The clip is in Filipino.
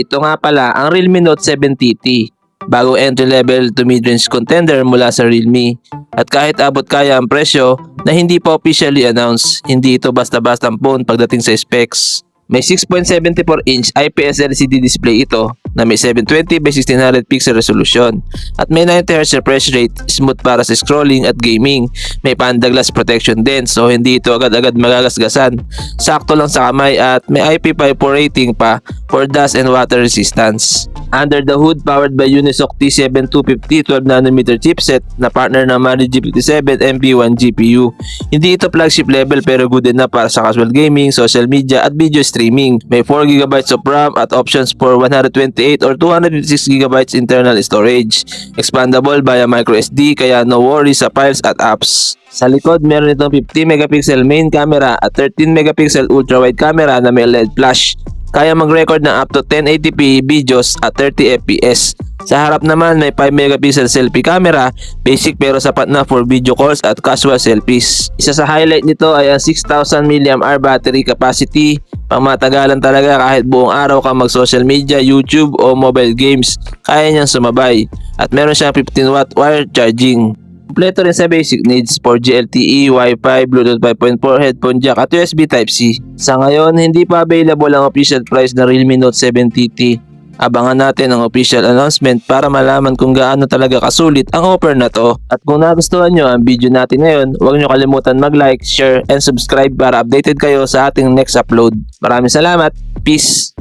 Ito nga pala ang Realme Note 7 TT. Bago entry level to mid-range contender mula sa Realme. At kahit abot kaya ang presyo na hindi pa officially announced, hindi ito basta-basta ang phone pagdating sa specs. May 6.74 inch IPS LCD display ito na may 720 by 1600 pixel resolution at may 90Hz refresh rate, smooth para sa scrolling at gaming. May panda glass protection din so hindi ito agad-agad magagasgasan. Sakto lang sa kamay at may IP54 rating pa for dust and water resistance. Under the hood, powered by Unisoc T7250 12nm chipset na partner ng Mali G57 MP1 GPU. Hindi ito flagship level pero good enough para sa casual gaming, social media at video streaming. May 4GB of RAM at options for 128 or 256GB internal storage. Expandable via microSD kaya no worries sa files at apps. Sa likod, meron itong 50 megapixel main camera at 13 megapixel ultra-wide camera na may LED flash. Kaya mag-record ng up to 1080p videos at 30 fps. Sa harap naman may 5 megapixel selfie camera, basic pero sapat na for video calls at casual selfies. Isa sa highlight nito ay ang 6000 mAh battery capacity, pangmatagalan talaga kahit buong araw ka mag social media, YouTube o mobile games, kaya niyang sumabay. At meron siyang 15 watt wire charging. Kompleto rin sa basic needs 4G LTE, Wi-Fi, Bluetooth 5.4, headphone jack at USB Type-C. Sa ngayon, hindi pa available ang official price ng Realme Note 7 TT. Abangan natin ang official announcement para malaman kung gaano talaga kasulit ang offer na to. At kung nagustuhan nyo ang video natin ngayon, huwag nyo kalimutan mag-like, share, and subscribe para updated kayo sa ating next upload. Maraming salamat. Peace!